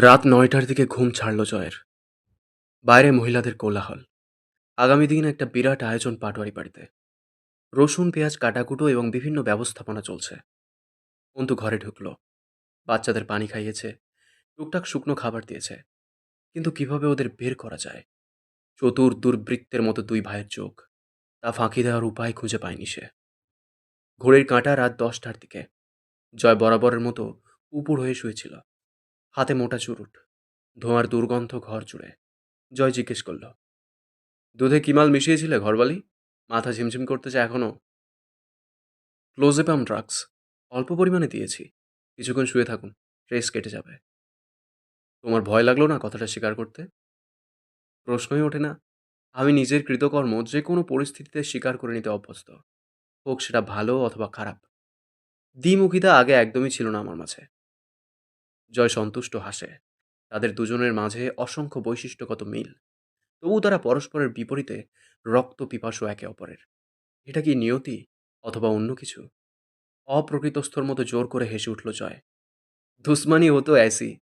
রাত নয়টার দিকে ঘুম ছাড়ল জয়ের। বাইরে মহিলাদের কোলাহল। আগামী দিন একটা বিরাট আয়োজন পাটোয়ারি বাড়িতে। রসুন, পেঁয়াজ, কাটাকুটো এবং বিভিন্ন ব্যবস্থাপনা চলছে। অন্তু ঘরে ঢুকল। বাচ্চাদের পানি খাইয়েছে। টুকটাক শুকনো খাবার দিয়েছে। কিন্তু কীভাবে ওদের বের করা যায়? চতুর দুর্বৃত্তের মতো দুই ভাইয়ের চোখ। তা ফাঁকি দেওয়ার উপায় খুঁজে পায়নি সে। ঘড়ির কাঁটা রাত দশটার দিকে। জয় বরাবরের মতো উপুর হয়ে শুয়েছিল। হাতে মোটা চুরুট, ধোঁয়ার দুর্গন্ধ ঘর জুড়ে। জয় জিজ্ঞেস করল, দুধে কি মাল মিশিয়েছিলে ঘরবালি? মাথা ঝিমঝিম করতেছে এখনও ক্লোজেপাম ড্রাগস, অল্প পরিমাণে দিয়েছি। কিছুক্ষণ শুয়ে থাকুন ট্রেস কেটে যাবে। তোমার ভয় লাগল না কথাটা স্বীকার করতে? প্রশ্নই ওঠে না। আমি নিজের কৃতকর্ম যে কোনো পরিস্থিতিতে স্বীকার করে নিতে অভ্যস্ত। হোক সেটা ভালো অথবা খারাপ। দ্বিমুখিতা আগে একদমই ছিল না আমার মাঝে। জয় সন্তুষ্ট হাসে। তাদের দুজনের মাঝে অসংখ্য বৈশিষ্ট্যগত মিল। তবু তারা পরস্পরের বিপরীতে রক্ত পিপাসু একে অপরের। এটা কি নিয়তি অথবা অন্য কিছু? অপ্রকৃতস্থর মতো জোর করে হেসে উঠল জয়। দুশ্মানি হতো অ্যাসি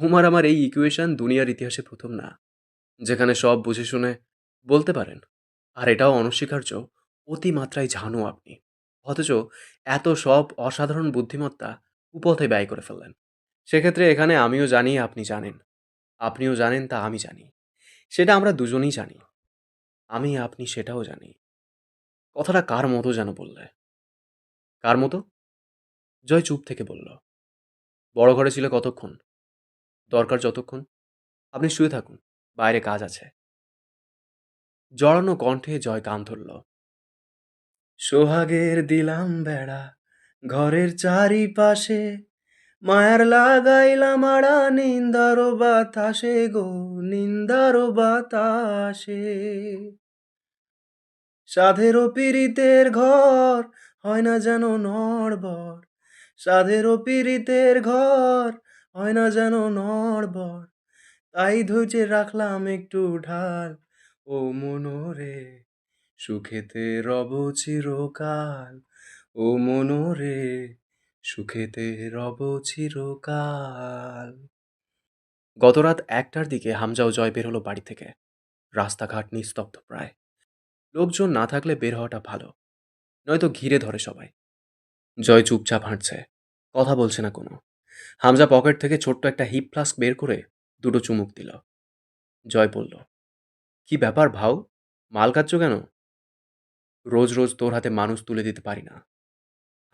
তোমার আমার এই ইকুয়েশন দুনিয়ার ইতিহাসে প্রথম না। যেখানে সব বুঝে শুনে বলতে পারেন, আর এটাও অনস্বীকার্য, অতিমাত্রায় জানো আপনি। অথচ এত সব অসাধারণ বুদ্ধিমত্তা উপথে ব্যয় করে ফেললেন। সেক্ষেত্রে এখানে আমিও জানি, আপনি জানেন। আপনিও জানেন, তা আমি জানি। সেটা আমরা দুজনেই জানি। আমি, আপনি সেটাও জানি। কথাটা কার মতো যেন বললে? কার মতো? জয় চুপ থেকে বলল। বড় ঘরে ছিল কতক্ষণ? দরকার যতক্ষণ? আপনি শুয়ে থাকুন, বাইরে কাজ আছে। জড়ানো কণ্ঠে জয় কান ধরল। সোহাগের দিলাম বেড়া, ঘরের চারিপাশে মায়ার লাগাইলাম আড়া নিন্দারো বাতাসে গো, নিন্দারো বাতাসে। সাধেরও পীড়িতের ঘর, হয় না যেন নড়বড়। সাধেরও পীড়িতের ঘর, হয় না যেন নড়বড়। তাই ধৈর্যে রাখলাম একটু ঢাল, ও মনোরে। সুখেতে রব চিরকাল, ও মনোরে। সুখেতে রব চিরকাল। গতরাত একটার দিকে হামজা ও জয় বের হলো বাড়ি থেকে। রাস্তাঘাট নিস্তব্ধ প্রায়। লোকজন না থাকলে বের হওয়াটা ভালো। নয়তো ঘিরে ধরে সবাই। জয় চুপচাপ হাঁটছে। কথা বলছে না কোনো। হামজা পকেট থেকে ছোট্ট একটা হিপ ফ্লাস্ক বের করে দুটো চুমুক দিল। জয় বলল, কি ব্যাপার ভাউ? মাল কাচ্ছ কেন? রোজ রোজ তোর হাতে মানুষ তুলে দিতে পারি না।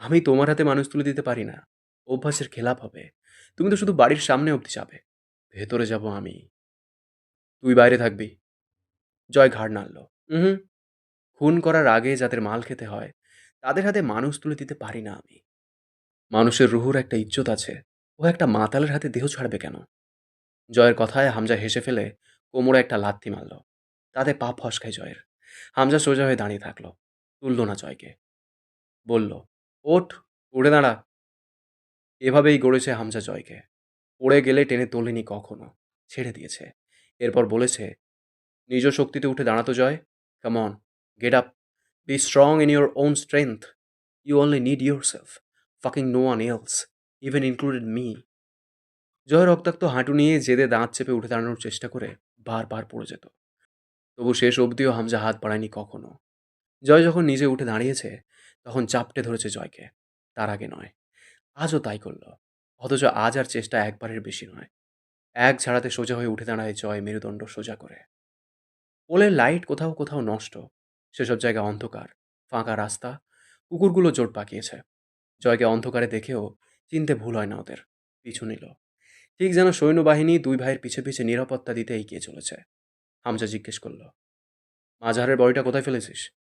আমি তোমার হাতে মানুষ তুলে দিতে পারি না। অভ্যাসের খেলাপ হবে। তুমি তো শুধু বাড়ির সামনে অবধি যাবে। ভেতরে যাব আমি। তুই বাইরে থাকবি। জয় ঘাড় নাড়ল। হুম খুন করার আগে যাদের মাল খেতে হয়, তাদের হাতে মানুষ তুলে দিতে পারি না আমি। মানুষের রুহুর একটা ইজ্জত আছে। ও একটা মাতালের হাতে দেহ ছাড়বে কেন? জয়ের কথায় হামজা হেসে ফেলে কোমরে একটা লাথি মারল। তাতে পা ফসকায় জয়ের। হামজা সোজা হয়ে দাঁড়িয়ে থাকল। তুলল না জয়কে। বলল ওঠ, উড়ে দাঁড়া। এভাবেই গড়েছে হামজা জয়কে। পড়ে গেলে টেনে তোলেনি কখনো। ছেড়ে দিয়েছে। এরপর বলেছে, নিজ শক্তিতে উঠে দাঁড়াতো Joy. Come on get up be strong in your own strength you only need your self fucking no one else even included me Joy রক্তাক্ত হাঁটু নিয়ে জেদে দাঁত চেপে উঠে দাঁড়ানোর চেষ্টা করে বারবার পড়ে যেত। তবু শেষ অবধিও হামজা হাত বাড়ায়নি কখনো। জয় যখন নিজে উঠে দাঁড়িয়েছে তখন চাপটে ধরেছে জয়কে। তার আগে নয়। আজও তাই করল। অথচ আজ আর চেষ্টা একবারের বেশি নয়। এক ঝাড়াতে সোজা হয়ে উঠে দাঁড়ায় জয় মেরুদণ্ড সোজা করে। পোলের লাইট কোথাও কোথাও নষ্ট। সেসব জায়গা অন্ধকার, ফাঁকা রাস্তা, কুকুরগুলো জোট পাকিয়েছে। জয়কে অন্ধকারে দেখেও চিনতে ভুল হয় না ওদের। পিছু নিল। ঠিক যেন সৈন্যবাহিনী দুই ভাইয়ের পিছে পিছে নিরাপত্তা দিতে এগিয়ে চলেছে। হামজা জিজ্ঞেস করল মাঝারের বড়িটা কোথায় ফেলেছিস?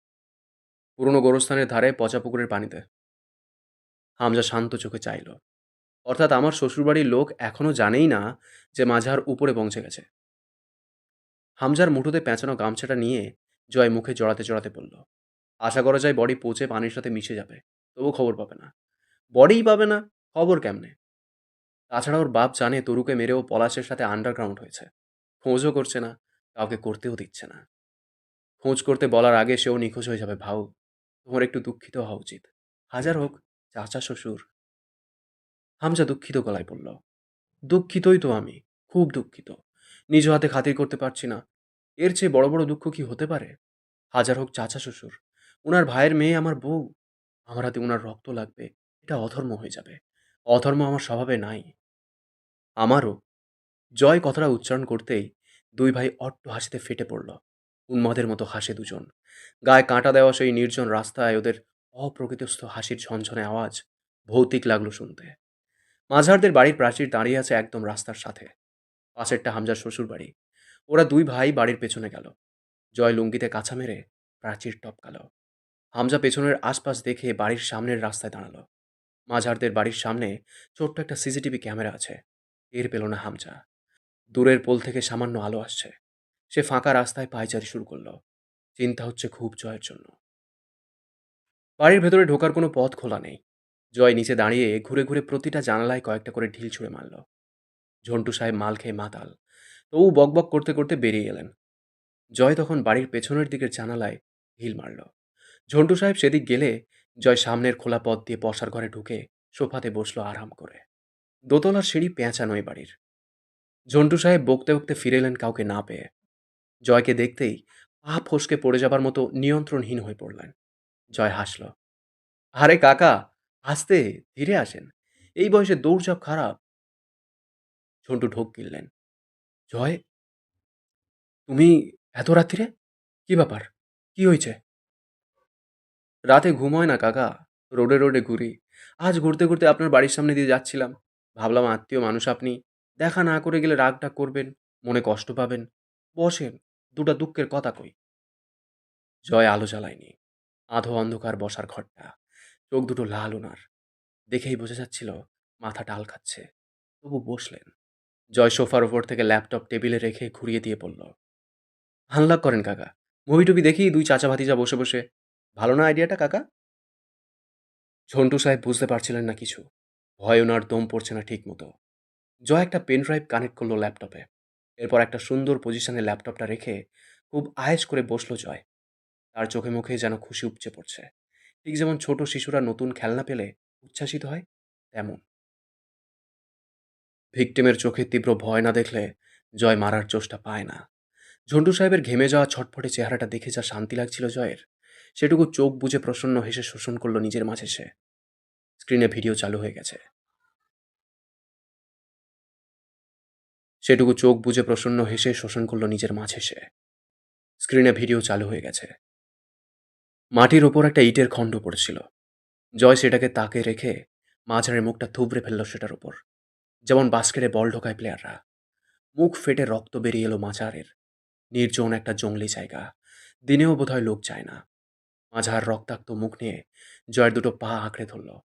পুরনো গোরস্থানের ধারে পচা পুকুরের পানিতে। হামজা শান্ত চোখে চাইল। অর্থাৎ আমার শ্বশুরবাড়ির লোক এখনও জানেই না যে মাঝার উপরে পৌঁছে গেছে। হামজার মুঠোতে পেঁচানো গামছাটা নিয়ে জয় মুখে জড়াতে জড়াতে বলল, আশা করা যায় বডি পৌঁছে পানির সাথে মিশে যাবে, তবু খবর পাবে না। বডিই পাবে না, খবর কেমনে? তাছাড়া ওর বাপ জানে তরুকে মেরেও পলাশের সাথে আন্ডারগ্রাউন্ড হয়েছে। খোঁজও করছে না, কাউকে করতেও দিচ্ছে না। খোঁজ করতে বলার আগে সেও নিখোঁজ হয়ে যাবে ভাও তোমার একটু দুঃখিত হওয়া উচিত। হাজার হোক, চাচা, শ্বশুর। হামজা দুঃখিত গলায় বলল, দুঃখিতই তো আমি, খুব দুঃখিত। নিজ হাতে খাতির করতে পারছি না। এর চেয়ে বড় বড় দুঃখ কি হতে পারে? হাজার হোক, চাচা, শ্বশুর ওনার ভাইয়ের মেয়ে আমার বউ। আমার হাতে ওনার রক্ত লাগবে, এটা অধর্ম হয়ে যাবে। অধর্ম আমার স্বভাবে নাই। আমারও। জয় কথাটা উচ্চারণ করতেই দুই ভাই অট্ট হাসিতে ফেটে পড়ল। উন্মাদের মতো হাসে দুজন। গায়ে কাঁটা দেওয়া সেই নির্জন রাস্তায় ওদের অপ্রকৃতস্থ হাসির ঝনঝনে আওয়াজ ভৌতিক লাগল শুনতে। মাঝারদের বাড়ির প্রাচীর দাঁড়িয়ে আছে একদম রাস্তার সাথে। পাশেরটা হামজার শ্বশুর বাড়ি। ওরা দুই ভাই বাড়ির পেছনে গেল। জয় লুঙ্গিতে কাছা মেরে প্রাচীর টপকাল। হামজা পেছনের আশপাশ দেখে বাড়ির সামনের রাস্তায় দাঁড়াল। মাঝারদের বাড়ির সামনে ছোট্ট একটা সিসিটিভি ক্যামেরা আছে। টের পেল না হামজা। দূরের পোল থেকে সামান্য আলো আসছে। সে ফাঁকা রাস্তায় পায়চারি শুরু করল। চিন্তা হচ্ছে খুব জয়ের জন্য। বাড়ির ভেতরে ঢোকার কোনো পথ খোলা নেই। জয় নিচে দাঁড়িয়ে ঘুরে ঘুরে প্রতিটা জানালায় কয়েকটা করে ঢিল ছুঁড়ে মারল। ঝন্টু সাহেব মাল খেয়ে মাতাল। তবু বকবক করতে করতে বেরিয়ে এলেন। জয় তখন বাড়ির পেছনের দিকের জানালায় ঢিল মারল। ঝন্টু সাহেব সেদিক গেলে জয় সামনের খোলা পথ দিয়ে বসার ঘরে ঢুকে সোফাতে বসল আরাম করে। দোতলার সিঁড়ি পেঁচানো বাড়ির। ঝন্টু সাহেব বকতে বকতে ফিরে এলেন কাউকে না পেয়ে। জয়কে দেখতেই পা ফসকে পড়ে যাবার মতো নিয়ন্ত্রণহীন হয়ে পড়লেন। জয় হাসল, আরে কাকা, আসতে, ধীরে আসেন। এই বয়সে দৌড়ঝাঁপ খারাপ। ঝন্টু ঢোক গিললেন, জয়, তুমি এত রাত্রিরে? কি ব্যাপার? কি হয়েছে? রাতে ঘুম হয় না কাকা, রোডে রোডে ঘুরি। আজ ঘুরতে ঘুরতে আপনার বাড়ির সামনে দিয়ে যাচ্ছিলাম। ভাবলাম আত্মীয় মানুষ আপনি, দেখা না করে গেলে রাগ করবেন, মনে কষ্ট পাবেন। বসেন দুটা দুঃখের কথা কই। জয় আলো জ্বালায়নি। আধো অন্ধকার বসার ঘরটা। চোখ দুটো লাল ওনার দেখেই বোঝা যাচ্ছিল মাথা টাল খাচ্ছে। তবু বসলেন। জয় সোফার ওপর থেকে ল্যাপটপ টেবিলে রেখে ঘুরিয়ে দিয়ে বলল হানলাক করেন কাকা। মুভি টুবি দেখি, দুই চাচা ভাতিজা বসে বসে। ভালো না আইডিয়াটা কাকা? ঝন্টু সাহেব বুঝতে পারছিলেন না কিছু। ভয় ওনার দম পড়ছে না ঠিক মতো জয় একটা পেন ড্রাইভ কানেক্ট করল ল্যাপটপে। এরপর একটা সুন্দর পজিশনে ল্যাপটপটা রেখে খুব আয়েস করে বসল জয়। তার চোখে মুখে যেন খুশি উপচে পড়ছে। ঠিক যেমন ছোট শিশুরা নতুন খেলনা পেলে উচ্ছ্বাসিত হয়, তেমন। ভিকটিমের চোখে তীব্র ভয় না দেখলে জয় মারার চোষটা পায় না। ঝন্টু সাহেবের ঘেমে যাওয়া ছটফটে চেহারাটা দেখে যা শান্তি লাগছিল জয়ের, সেটুকু চোখ বুঝে প্রসন্ন হেসে শোষণ করল নিজের মাঝে সে। স্ক্রিনে ভিডিও চালু হয়ে গেছে। সেটুকু চোখ বুঝে প্রসন্ন হেসে শোষণ করল নিজের মাঝে সে। স্ক্রিনে ভিডিও চালু হয়ে গেছে। মাটির ওপর একটা ইটের খণ্ড পড়েছিল। জয় সেটাকে তাকে রেখে মাঝারের মুখটা থুবড়ে ফেলল সেটার ওপর। যেমন বাস্কেটে বল ঢোকায় প্লেয়াররা। মুখ ফেটে রক্ত বেরিয়ে এলো মাঝারের। নির্জন একটা জঙ্গলি জায়গা। দিনেও বোধহয় লোক যায় না। মাঝার রক্তাক্ত মুখ নিয়ে জয়ের দুটো পা আঁকড়ে ধরল।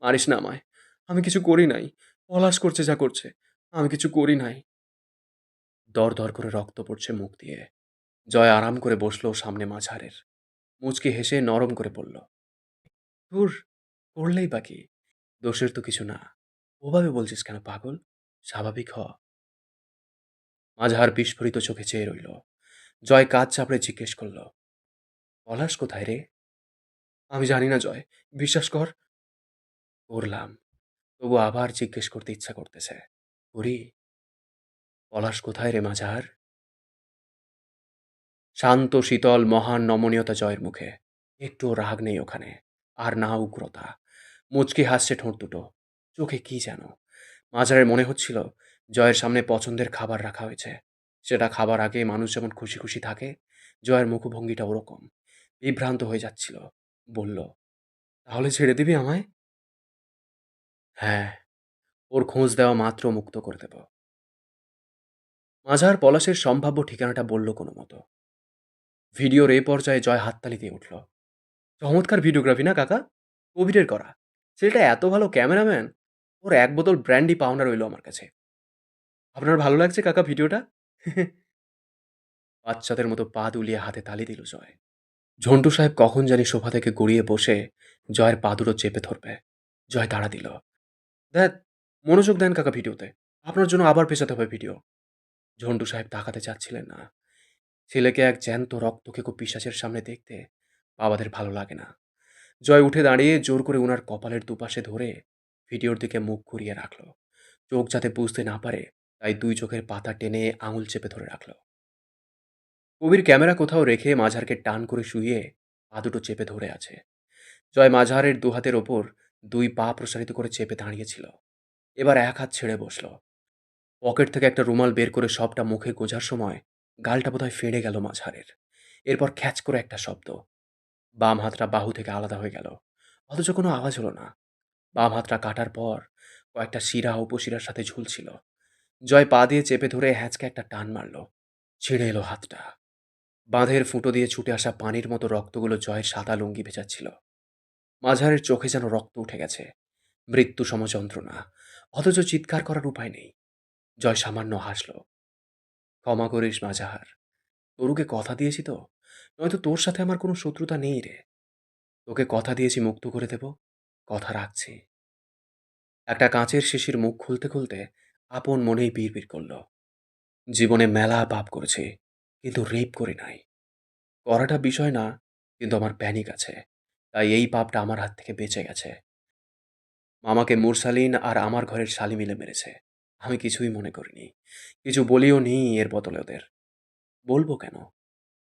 মারিস না আমায়। আমি কিছু করি নাই। পলাশ করছে যা করছে। আমি কিছু করি নাই। দর দর করে রক্ত পড়ছে মুখ দিয়ে। জয় আরাম করে বসল সামনে মাঝারের। মুচকি হেসে নরম করে বলল, ধুর করলেই বাকি দোষের তো কিছু না। ওভাবে বলছিস কেন, পাগল? স্বাভাবিক হ। মাঝার বিস্ফোরিত চোখে চেয়ে রইল। জয় কাজ চাপড়ে জিজ্ঞেস করল, পলাশ কোথায় রে? আমি জানি না জয়, বিশ্বাস কর। করলাম তবু আবার জিজ্ঞেস করতে ইচ্ছা করতেছে করি পলাশ কোথায় রে মাঝার? শান্ত, শীতল, মহান, নমনীয়তা জয়ের মুখে। একটুও রাগ নেই ওখানে, আর না উগ্রতা। মুচকি হাসছে ঠোঁট দুটো। চোখে কি যেন? মাঝারের মনে হচ্ছিল, জয়ের সামনে পছন্দের খাবার রাখা হয়েছে। সেটা খাবার আগে মানুষ যেমন খুশি খুশি থাকে, জয়ের মুখভঙ্গিটা ওরকম। বিভ্রান্ত হয়ে যাচ্ছিল। বলল, তাহলে ছেড়ে দিবি আমায়? হ্যাঁ ওর খোঁজ দেওয়া মাত্র মুক্ত করে দেব। মাঝার পলাশের সম্ভাব্য ঠিকানাটা বলল কোনো মতো। ভিডিওর এ পর্যায়ে জয় হাততালি দিয়ে উঠল। চমৎকার ভিডিওগ্রাফি না, কাকা? কোভিডের করা। ছেলেটা এত ভালো ক্যামেরাম্যান, ওর এক বোতল ব্র্যান্ডি পাওনা রইল আমার কাছে। আপনার ভালো লাগছে, কাকা, ভিডিওটা? বাচ্চাদের মতো পা দুলিয়ে হাতে তালি দিল জয়। ঝন্টু সাহেব কখন জানি সোফা থেকে গড়িয়ে বসে জয়ের পা দুটো চেপে ধরবে। জয় তাড়া দিল। দেখ, মনোযোগ দেন, কাকা, ভিডিওতে। আপনার জন্য আবার পেছাতে হবে ভিডিও। ঝন্টু সাহেব তাকাতে চাচ্ছিলেন না। ছেলেকে এক জ্যান্ত রক্তকেকো পিসাচের সামনে দেখতে বাবাদের ভালো লাগে না। জয় উঠে দাঁড়িয়ে জোর করে ওনার কপালের দুপাশে ধরে ভিডিওর দিকে মুখ ঘুরিয়ে রাখল। চোখ যাতে বুঝতে না পারে, তাই দুই চোখের পাতা টেনে আঙুল চেপে ধরে রাখল। কবির ক্যামেরা কোথাও রেখে মাঝারকে টান করে শুইয়ে পা দুটো চেপে ধরে আছে। জয় মাঝারের দুহাতের ওপর দুই পা প্রসারিত করে চেপে দাঁড়িয়েছিল এবার এক হাত ছেড়ে বসল। পকেট থেকে একটা রুমাল বের করে সবটা মুখে গোঝার সময় গালটা বোধহয় ফেড়ে গেল মাঝারের। এরপর খ্যাচ করে একটা শব্দ। বাম হাতটা বাহু থেকে আলাদা হয়ে গেল। অথচ কোনো আওয়াজ হলো না। বাম হাতটা কাটার পর কয়েকটা শিরা উপশিরার সাথে ঝুলছিল। জয় পা দিয়ে চেপে ধরে হ্যাঁচকে একটা টান মারল। ছিঁড়ে এলো হাতটা। বাঁধের ফুটো দিয়ে ছুটে আসা পানির মতো রক্তগুলো জয়ের সাদা লুঙ্গি ভেজাচ্ছিল। মাঝারের চোখে যেন রক্ত উঠে গেছে। মৃত্যু সমযন্ত্রণা। অথচ চিৎকার করার উপায় নেই। জয় সামান্য হাসল। ক্ষমা করিস মাঝাহার তরুকে কথা দিয়েছি তো। নয়তো তোর সাথে আমার কোনো শত্রুতা নেই রে। তোকে কথা দিয়েছি, মুক্ত করে দেব। কথা রাখছি। একটা কাঁচের শিশির মুখ খুলতে খুলতে আপন মনেই বিড়বিড় করল। জীবনে মেলা পাপ করেছি, কিন্তু রেপ করি নাই। করাটা বিষয় না, কিন্তু আমার প্যানিক আছে। তাই এই পাপটা আমার হাত থেকে বেঁচে গেছে। মামাকে মুরসালিন আর আমার ঘরের শালি মিলে মেরেছে। আমি কিছুই মনে করিনি। কিছু বলিও নি এর বদলে ওদের। বলব কেন?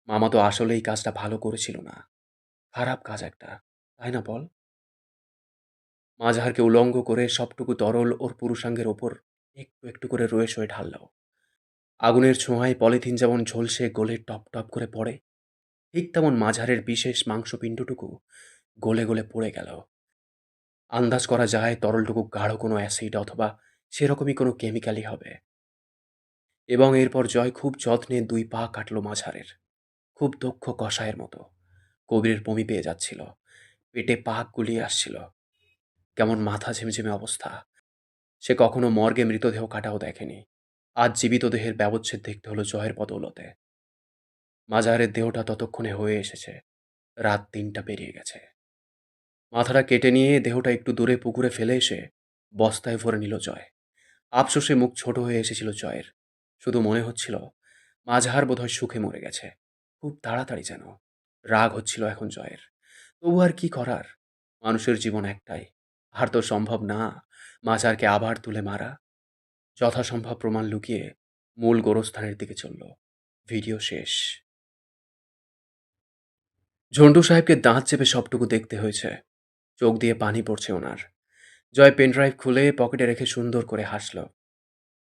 মামা তো আসলে এই কাজটা ভালো করেছিল না। খারাপ কাজ একটা, তাই না বল? মাঝারকে উলঙ্গ করে সবটুকু তরল ওর পুরুষাঙ্গের ওপর একটু একটু করে রয়ে শয়ে ঢালল আগুনের ছোঁয়ায় পলিথিন যেমন ঝলসে গোলে টপ টপ করে পড়ে, ঠিক তেমন মাঝারের বিশেষ মাংসপিণ্ডটুকু গলে গলে পড়ে গেল। আন্দাজ করা যায় তরলটুকু গাঢ় কোনো অ্যাসিড অথবা সেরকমই কোনো কেমিক্যালই হবে। এবং এরপর জয় খুব যত্নে দুই পা কাটল মাঝারের। খুব দক্ষ কষায়ের মতো। কবিরের বমি পেয়ে যাচ্ছিল। পেটে পাক গুলিয়ে আসছিল। কেমন মাথা ঝিমঝিমে অবস্থা। সে কখনো মর্গে মৃতদেহ কাটাও দেখেনি। আজ জীবিত দেহের ব্যবচ্ছেদ দেখতে হলো জয়ের বদৌলতে। মাজারের দেহটা ততক্ষণে হয়ে এসেছে। রাত তিনটা পেরিয়ে গেছে। মাথাটা কেটে নিয়ে দেহটা একটু দূরে পুকুরে ফেলে এসে বস্তায় ভরে নিল জয়। আফসোসে মুখ ছোট হয়ে এসেছিল জয়ের। শুধু মনে হচ্ছিল, মাঝহার বোধহয় সুখে মরে গেছে। খুব তাড়াতাড়ি যেন রাগ হচ্ছিল এখন জয়ের। তবু আর কি করার? মানুষের জীবন একটাই। আর তো সম্ভব না মাঝারকে আবার তুলে মারা। যথাসম্ভব প্রমাণ লুকিয়ে মূল গোরস্থানের দিকে চলল। ভিডিও শেষ। ঝন্টু সাহেবকে দাঁত চেপে সবটুকু দেখতে হয়েছে। চোখ দিয়ে পানি পড়ছে ওনার। জয় পেনড্রাইভ খুলে পকেটে রেখে সুন্দর করে হাসল।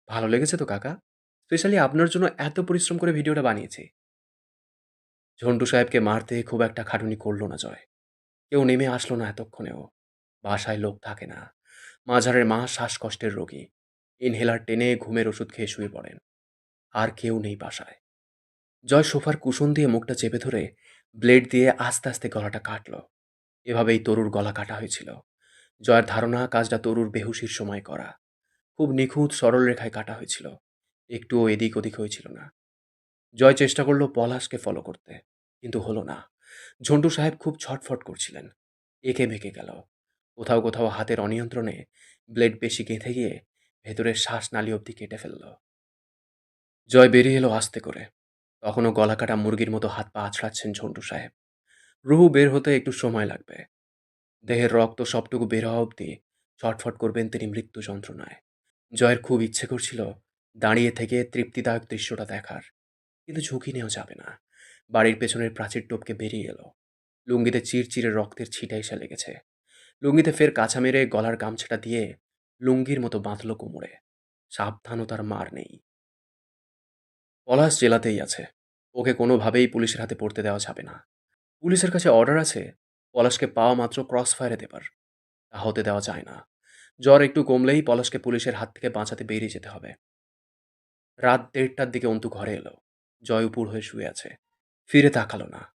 ভালো লেগেছে তো, কাকা। স্পেশালি আপনার জন্য এত পরিশ্রম করে ভিডিওটা বানিয়েছি। ঝন্টু সাহেবকে মারতে খুব একটা খাটুনি করল না জয়। কেউ নেমে আসলো না এতক্ষণেও। বাসায় লোক থাকে না। মাঝারের মা শ্বাসকষ্টের রোগী। ইনহেলার টেনে ঘুমের ওষুধ খেয়ে শুয়ে পড়েন। আর কেউ নেই বাসায়। জয় সোফার কুশন দিয়ে মুখটা চেপে ধরে, ব্লেড দিয়ে আস্তে আস্তে গলাটা কাটল। এভাবেই তরুর গলা কাটা হয়েছিল। জয়ের ধারণা কাজটা তরুর বেহুশির সময় করা। খুব নিখুঁত সরল রেখায় কাটা হয়েছিল। একটুও এদিক ওদিক হয়েছিল না। জয় চেষ্টা করল পলাশকে ফলো করতে, কিন্তু হলো না। ঝন্টু সাহেব খুব ছটফট করছিলেন। এঁকে বেঁকে গেল। কোথাও কোথাও হাতের অনিয়ন্ত্রণে ব্লেড বেশি গেঁথে গিয়ে ভেতরের শ্বাস নালী অবধি কেটে ফেলল। জয় বেরিয়ে এলো আস্তে করে। তখনও গলা কাটা মুরগির মতো হাত পা আছড়াচ্ছেন ঝন্টু সাহেব। রুহু বের হতে একটু সময় লাগবে। দেহের রক্ত সবটুকু বের হওয়া অবধি ছটফট করবেন তিনি মৃত্যু যন্ত্রণায়। জয়ের খুব ইচ্ছে করছিল দাঁড়িয়ে থেকে তৃপ্তিদায়ক দৃশ্যটা দেখার। কিন্তু ঝুঁকি নেওয়া যাবে না। বাড়ির পেছনের প্রাচীর টোপকে বেরিয়ে এলো। লুঙ্গিতে চিরচিরে রক্তের ছিটা এসে লেগেছে। লুঙ্গিতে ফের কাছা মেরে গলার গামছাটা দিয়ে লুঙ্গির মতো বাঁধল কোমরে। সাবধানতার মার নেই। পলাশ জেলাতেই আছে। ওকে কোনোভাবেই পুলিশের হাতে পড়তে দেওয়া যাবে না। পুলিশের কাছে অর্ডার আছে পলাশকে পাওয়া মাত্র ক্রস ফায়ারে দেবার। তা হতে দেওয়া যায় না। জ্বর একটু কমলেই পলাশকে পুলিশের হাত থেকে বাঁচাতে বেরিয়ে যেতে হবে। রাত দেড়টার দিকে অন্তু ঘরে এলো। জয় উপুর হয়ে শুয়ে আছে। ফিরে তাকালো না।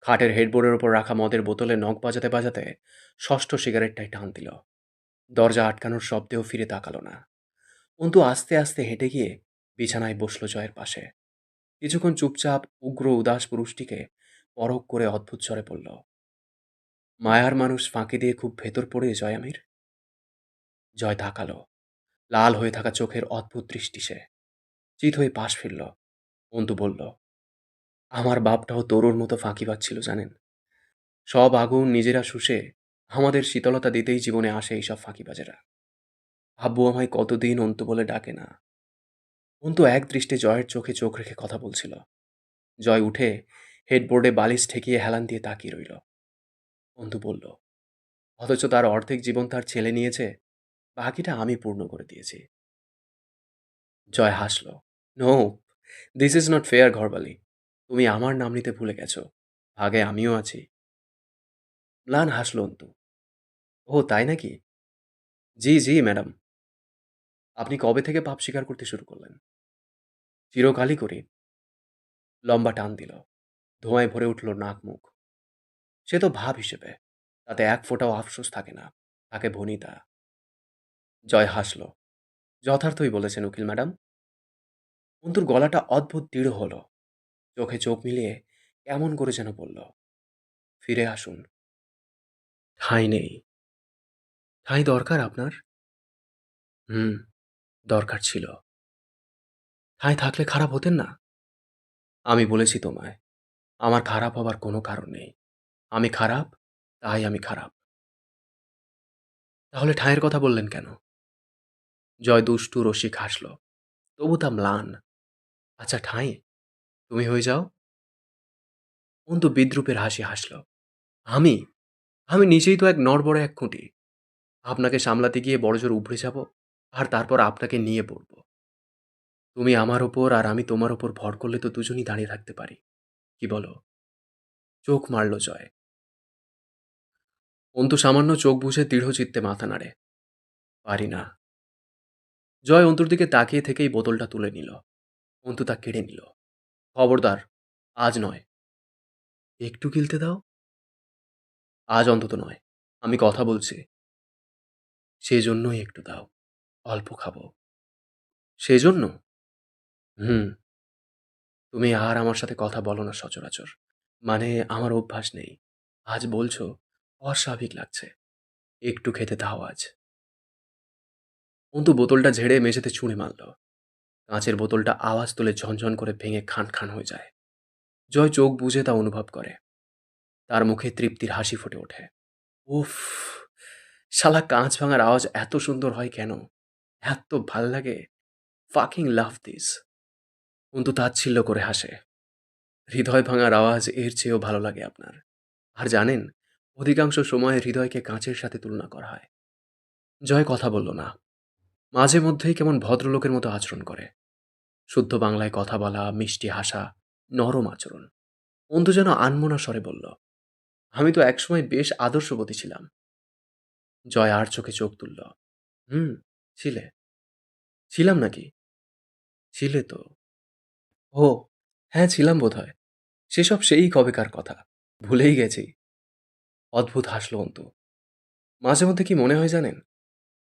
খাটের হেডবোর্ডের ওপর রাখা মদের বোতলে নখ বাজাতে বাজাতে ষষ্ঠ সিগারেটটাই টান দিল। দরজা আটকানোর শব্দেও ফিরে তাকালো না। অন্তু আস্তে আস্তে হেঁটে গিয়ে বিছানায় বসল জয়ের পাশে। কিছুক্ষণ চুপচাপ উগ্র উদাস পুরুষটিকে পরক করে অদ্ভুত স্বরে পড়ল মায়ার মানুষ ফাঁকি দিয়ে খুব ভেতর পড়ে, জয় আমির জয় তাকালো। লাল হয়ে থাকা চোখের অদ্ভুত দৃষ্টি সে। চিত হয়ে পাশ ফিরল। অন্তু বলল, আমার বাপটাও তরুর মতো ফাঁকি পাচ্ছিল জানেন? সব আগুন নিজেরা শুষে আমাদের শীতলতা দিতেই জীবনে আসে এইসব ফাঁকিবাজেরা। আব্বু আমায় কতদিন অন্তু বলে ডাকে না? অন্তু এক দৃষ্টে জয়ের চোখে চোখ রেখে কথা বলছিল। জয় উঠে হেডবোর্ডে বালিশ ঠেকিয়ে হেলান দিয়ে তাকিয়ে রইল। অন্তু বলল, অথচ তার অর্ধেক জীবন তার ছেলে নিয়েছে, বাকিটা আমি পূর্ণ করে দিয়েছি। জয় হাসল, no this is not fair ঘরবালি। তুমি আমার নাম নিতে ভুলে গেছো আগে আমিও আছি। ম্লান হাসল অন্তু, ও, তাই নাকি? জি জি, ম্যাডাম। আপনি কবে থেকে পাপ স্বীকার করতে শুরু করলেন? চিরকালই করি। লম্বা টান দিল, ধোঁয়ায় ভরে উঠল নাক মুখ। সে তো ভাব হিসেবে। তাতে এক ফোঁটাও আফসোস থাকে না তাকে ভনিতা। জয় হাসল। যথার্থই বলেছেন উকিল ম্যাডাম। অন্তুর গলাটা অদ্ভুত দৃঢ় হলো। চোখে চোখ মিলিয়ে কেমন করে যেন বলল, ফিরে আসুন। ঠাঁই নেই। ঠাঁই দরকার আপনার? হুম, দরকার ছিল। ঠাঁই থাকলে খারাপ হতেন না? আমি বলেছি তোমায়, আমার খারাপ হবার কোনো কারণ নেই। আমি খারাপ, তাই আমি খারাপ। তাহলে ঠাঁইয়ের কথা বললেন কেন? জয় দুষ্টু রসিক হাসল। তবু তা ম্লান। আচ্ছা ঠাঁই, তুমি হয়ে যাও। অন্তু বিদ্রুপের হাসি হাসল। আমি? আমি নিজেই তো এক নড়বড়ে এক খুঁটি। আপনাকে সামলাতে গিয়ে বড়জোর উভরে যাব, আর তারপর আপনাকে নিয়ে পড়ব। তুমি আমার ওপর আর আমি তোমার ওপর ভর করলে তো দুজনই দাঁড়িয়ে থাকতে পারি। কি বলো? চোখ মারল জয়। অন্তু সামান্য চোখ বুঝে দৃঢ় চিত্তে মাথা নাড়ে। পারি না। জয় অন্তুর দিকে তাকিয়ে থেকেই বোতলটা তুলে নিল। অন্তু তা কেড়ে নিল। খবরদার, আজ নয়। একটু গিলতে দাও। আজ অন্তত নয়। আমি কথা বলছি। সেজন্যই একটু দাও। অল্প খাব। সেজন্য? হুম। তুমি আর আমার সাথে কথা বলো না সচরাচর। মানে আমার অভ্যাস নেই। আজ বলছো অস্বাভাবিক লাগছে। একটু খেতে দাও আজ। অন্তু বোতলটা ঝেড়ে মেঝেতে ছুঁড়ে মারল। কাঁচের বোতলটা আওয়াজ তুলে ঝনঝন করে ভেঙে খান খান হয়ে যায়। জয় চোখ বুঝে তা অনুভব করে। তার মুখে তৃপ্তির হাসি ফুটে ওঠে। উফ, শালা কাঁচ ভাঙার আওয়াজ এত সুন্দর হয় কেন? এত ভালো লাগে। Fucking love this. অন্তু তাচ্ছিল্য করে হাসে। হৃদয় ভাঙার আওয়াজ এর চেয়েও ভালো লাগে আপনার। আর জানেন অধিকাংশ সময় হৃদয়কে কাঁচের সাথে তুলনা করা হয়। জয় কথা বলল না। মাঝে মধ্যেই কেমন ভদ্রলোকের মতো আচরণ করে। শুদ্ধ বাংলায় কথা বলা, মিষ্টি হাসা, নরম আচরণ। অন্তু যেন আনমনা স্বরে বলল, আমি তো একসময় বেশ আদর্শবতী ছিলাম। জয় আর চোখে চোখ তুলল, হুম, ছিলে। ছিলাম নাকি? ছিলে তো। ও হ্যাঁ ছিলাম বোধ হয় সেসব সেই কবেকার কথা। ভুলেই গেছি। অদ্ভুত হাসলো অন্তু। মাঝে মধ্যে কি মনে হয় জানেন?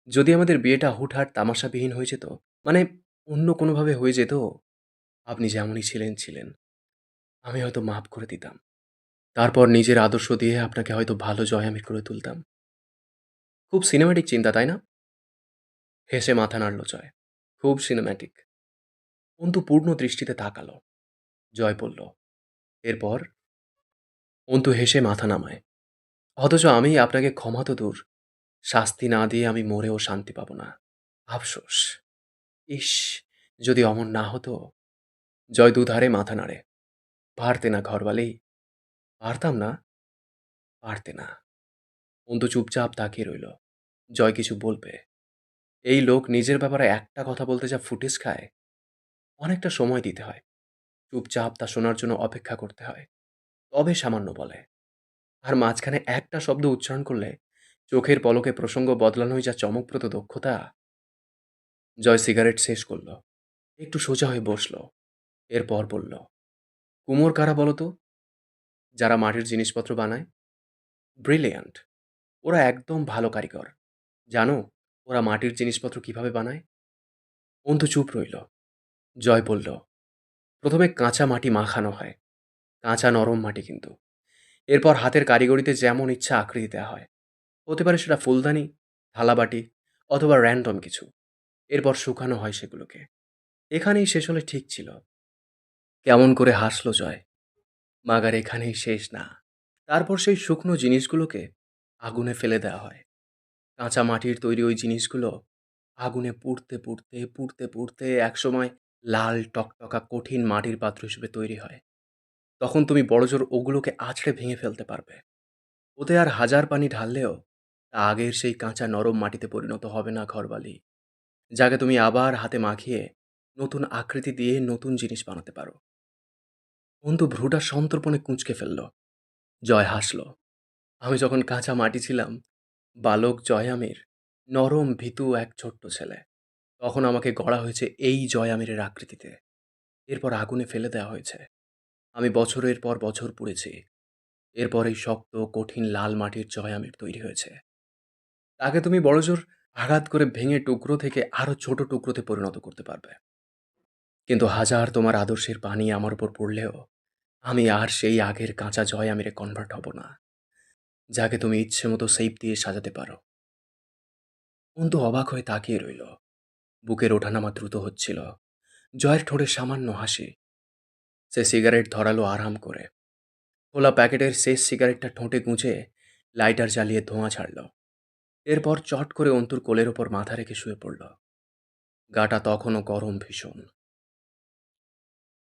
যদি আমাদের বিয়েটা হুটহাট তামাশাবিহীন হয়ে যেত মানে অন্য কোনোভাবে হয়ে যেত, আপনি যেমনই ছিলেন ছিলেন। আমি হয়তো মাফ করে দিতাম। তারপর নিজের আদর্শ দিয়ে আপনাকে হয়তো ভালো জয় আমি করে তুলতাম। খুব সিনেম্যাটিক চিন্তা, তাই না? হেসে মাথা নাড়ল জয়। খুব সিনেম্যাটিক অন্তু পূর্ণ দৃষ্টিতে তাকালো। জয় বলল, এরপর? অন্তু হেসে মাথা নামায়। অথচ আমি আপনাকে ক্ষমা তো দূর। শাস্তি না দিয়ে আমি মরেও শান্তি পাবো না। আফসোস। ইস, যদি অমন না হতো, জয় দুধারে মাথা নাড়ে। পারতে না ঘরবালি পারতাম না। পারতে না। অন্তু চুপচাপ তাকিয়ে রইল। জয় কিছু বলবে। এই লোক নিজের ব্যাপারে একটা কথা বলতে যা ফুটেজ খায়। অনেকটা সময় দিতে হয়। চুপচাপ তা শোনার জন্য অপেক্ষা করতে হয়। তবে সামান্য বলে। আর মাঝখানে একটা শব্দ উচ্চারণ করলে চোখের পলকে প্রসঙ্গ বদলানোই যা চমকপ্রদ দক্ষতা। জয় সিগারেট শেষ করল। একটু সোজা হয়ে বসল। এরপর বলল, কুমোর কারা বলতো যারা মাটির জিনিসপত্র বানায়? ব্রিলিয়ান্ট। ওরা একদম ভালো কারিগর। জানো, ওরা মাটির জিনিসপত্র কীভাবে বানায়? অন্তু চুপ রইল। জয় বলল, প্রথমে কাঁচা মাটি মাখানো হয়। কাঁচা নরম মাটি কিন্তু। এরপর হাতের কারিগরিতে যেমন ইচ্ছা আকৃতি দেওয়া হয়। হতে পারে সেটা ফুলদানি, থালাবাটি অথবা র্যান্ডম কিছু। এরপর শুকানো হয় সেগুলোকে। এখানেই শেষ হলে ঠিক ছিল। কেমন করে হাসলো জয়? মাগার এখানেই শেষ না। তারপর সেই শুকনো জিনিসগুলোকে আগুনে ফেলে দেওয়া হয়। কাঁচা মাটির তৈরি ওই জিনিসগুলো আগুনে পুড়তে পুড়তে পুড়তে পুড়তে একসময় লাল টকটকা কঠিন মাটির পাত্র হিসেবে তৈরি হয়। তখন তুমি বড়জোর ওগুলোকে আছড়ে ভেঙে ফেলতে পারবে। ওতে আর হাজার পানি ঢাললেও তা আগের সেই কাঁচা নরম মাটিতে পরিণত হবে না ঘরবালি, যাকে তুমি আবার হাতে মাখিয়ে নতুন আকৃতি দিয়ে নতুন জিনিস বানাতে পারো। বন্ধু ভ্রুটা সন্তর্পণে কুঁচকে ফেলল, জয় হাসল। আমি যখন কাঁচা মাটি ছিলাম, বালক জয় আমির নরম ভীতু এক ছোট্ট ছেলে। তখন আমাকে গড়া হয়েছে এই জয় আমিরের আকৃতিতে। এরপর আগুনে ফেলে দেওয়া হয়েছে। আমি বছরের পর বছর পুড়েছি। এরপর এই শক্ত, কঠিন লাল মাটির জয় আমির তৈরি হয়েছে। তাকে তুমি বড়জোর আঘাত করে ভেঙে টুকরো থেকে আরও ছোট টুকরোতে পরিণত করতে পারবে। কিন্তু হাজার তোমার আদর্শের পানি আমার উপর পড়লেও আমি আর সেই আগের কাঁচা জয় আমিরে কনভার্ট হব না। যাকে তুমি ইচ্ছে মতো সেপ দিয়ে সাজাতে পারো। অন্তু অবাক হয়ে তাকিয়ে রইল। বুকের ওঠানামা দ্রুত হচ্ছিল। জয়ের ঠোঁটে সামান্য হাসি সে সিগারেট ধরালো আরাম করে। খোলা প্যাকেটের শেষ সিগারেটটা ঠোঁটে গুঁজে লাইটার জ্বালিয়ে ধোঁয়া ছাড়ল। এরপর চট করে অন্তুর কোলের ওপর মাথা রেখে শুয়ে পড়ল। গাটা তখনও গরম ভীষণ।